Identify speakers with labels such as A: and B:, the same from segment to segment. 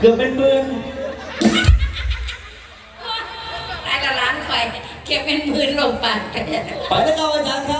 A: เกือบเป็นหมื่น
B: ตายละล้านไปเก็บเป็นหมื่นลงปากไป
A: ไปแล้วครับอาจารย์ครับ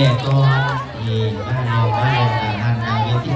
A: กินน้ำอีเมลก่อนนี่บ้านเราบ้านเราต่างงานงานเวที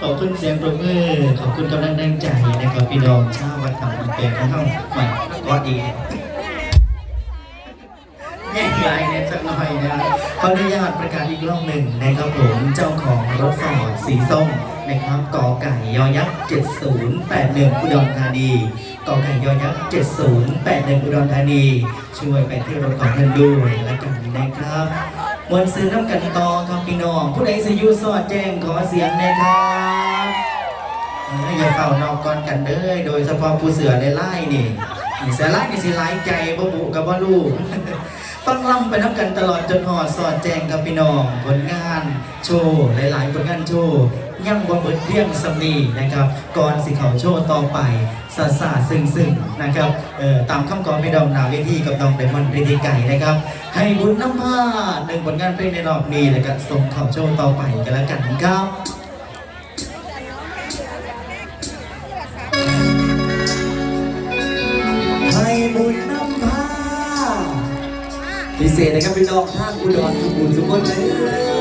A: ขอบคุณเสียงปรบมือ ขอบคุณกำลังแรงใจนะครับพี่น้องชาววัดธรรมเปรนของเราใหม่ก็ดีแย่ใหญ่เนี่ยสักหน่อยนะขออนุญาตประกาศอีกรอบหนึ่งนะครับผมเจ้าของรถฟอร์ดสีส้ม นะครับกอไก่ยอยักษ์7081 อุดรธานีกอไก่ยอยักษ์7081 อุดรธานี ช่วยไปที่รถของท่านด้วยและกันนะครับมวนซื้อน้ำกันต่อครับพี่น้อง ผู้ใดสิยูสอดแจ้งขอเสียงนะครับเอ้ยอย่าเฝ้านอกก่อนกันเด้อโดยเฉพาะผู้เสือในไล่นี่นี่เสือไล่นี่สิไล่ใจบ่บุกับบ่ลูกฟังล่ำไปน้ำกันตลอดจนหอดสอดแจ้งกับพี่น้องผลงานโชว์หลายๆผลงานโชว์ ยังบ่เบิดเพียงสำนีนะครับก่อนสิเขาโชว์ต่อไปซาซาซึ่งซึ่งนะครับเอ่อตามคำกรไม่ดองนาเวทีกับน้องไดมอนเรดีไก่นะครับ ให้บุญน้ำผ้าหนึ่งผลงานเพลงในรอบนี้แล้วก็ส่งเขาโชว์ต่อไปกันแล้วกันครับ
C: ให้บุญนำพาพิเศษนะครับพี่น้องทางอุดรทุกบุญทุกคนเลย